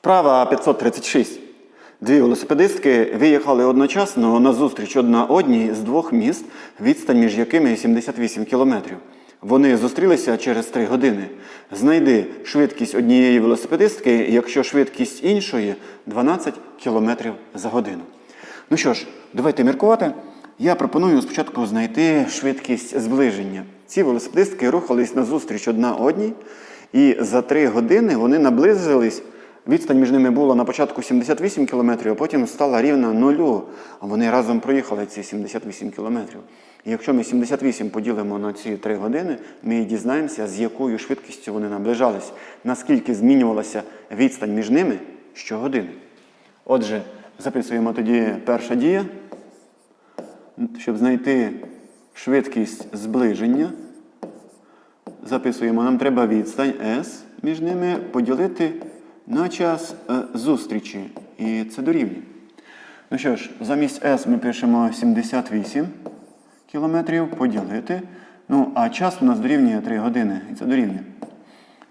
Вправа 536. Дві велосипедистки виїхали одночасно на зустріч одна одній з двох міст, відстань між якими 78 кілометрів. Вони зустрілися через 3 години. Знайди швидкість однієї велосипедистки, якщо швидкість іншої 12 кілометрів за годину. Ну що ж, давайте міркувати. Я пропоную спочатку знайти швидкість зближення. Ці велосипедистки рухались на зустріч одна одній, і за 3 години вони наблизились. Відстань між ними була на початку 78 кілометрів, а потім стала рівна нулю. А вони разом проїхали ці 78 кілометрів. І якщо ми 78 поділимо на ці 3 години, ми дізнаємося, з якою швидкістю вони наближались, наскільки змінювалася відстань між ними щогодини. Отже, записуємо тоді перша дія, щоб знайти швидкість зближення. Записуємо, нам треба відстань S між ними поділити на час е, зустрічі. І це дорівнює. Ну що ж, замість S ми пишемо 78 кілометрів поділити. Ну, а час у нас дорівнює 3 години. І це дорівнює.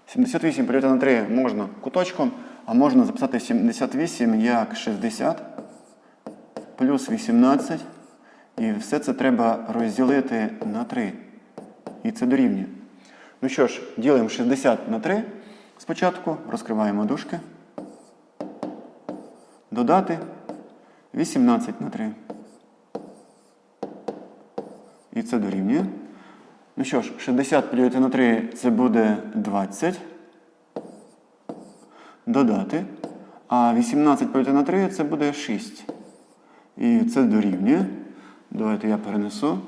78 поділити на 3 можна куточком, а можна записати 78 як 60 плюс 18. І все це треба розділити на 3. І це дорівнює. Ну що ж, ділимо 60 на 3. Спочатку розкриваємо дужки. Додати 18 на 3. І це дорівнює. Ну що ж, 60 поділити на 3 це буде 20. Додати. А 18 поділити на 3 це буде 6. І це дорівнює. Давайте я перенесу.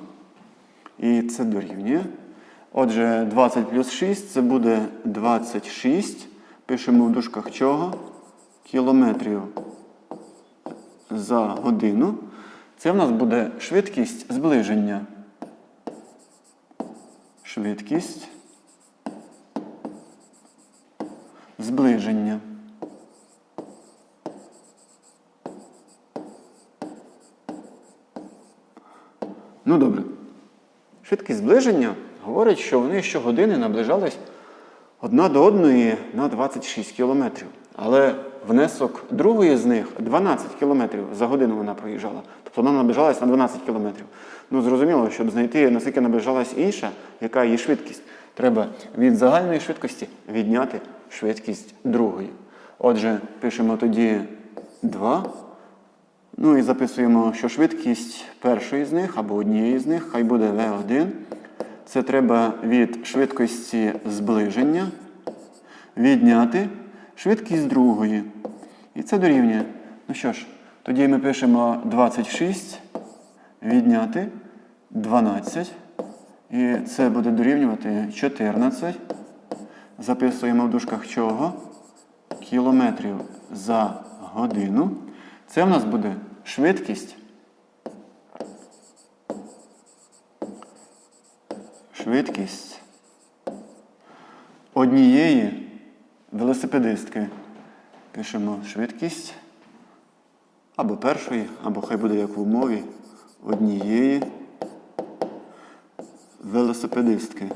І це дорівнює. Отже, 20 плюс 6 це буде 26. Пишемо в дужках чого? Кілометрів за годину. Це в нас буде швидкість зближення. Швидкість зближення. Ну добре. Швидкість зближення говорить, що вони щогодини наближались одна до одної на 26 кілометрів. Але внесок другої з них 12 кілометрів за годину вона проїжджала. Тобто вона наближалась на 12 кілометрів. Ну, зрозуміло, щоб знайти, наскільки наближалась інша, яка її швидкість, треба від загальної швидкості відняти швидкість другої. Отже, пишемо тоді 2. Ну і записуємо, що швидкість першої з них або однієї з них хай буде V1. Це треба від швидкості зближення відняти швидкість другої. І це дорівнює. Ну що ж, тоді ми пишемо 26, відняти 12. І це буде дорівнювати 14. Записуємо в дужках чого? Кілометрів за годину. Це в нас буде швидкість. Швидкість однієї велосипедистки. Пишемо швидкість або першої, або хай буде як в умові однієї велосипедистки.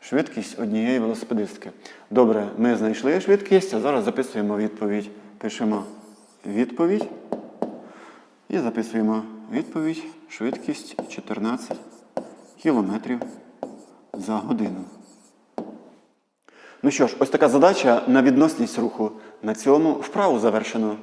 Швидкість однієї велосипедистки. Добре, ми знайшли швидкість, а зараз записуємо відповідь. Пишемо відповідь і записуємо відповідь. Швидкість 14 кілометрів за годину. Ну що ж, ось така задача на відносність руху. На цьому вправу завершено.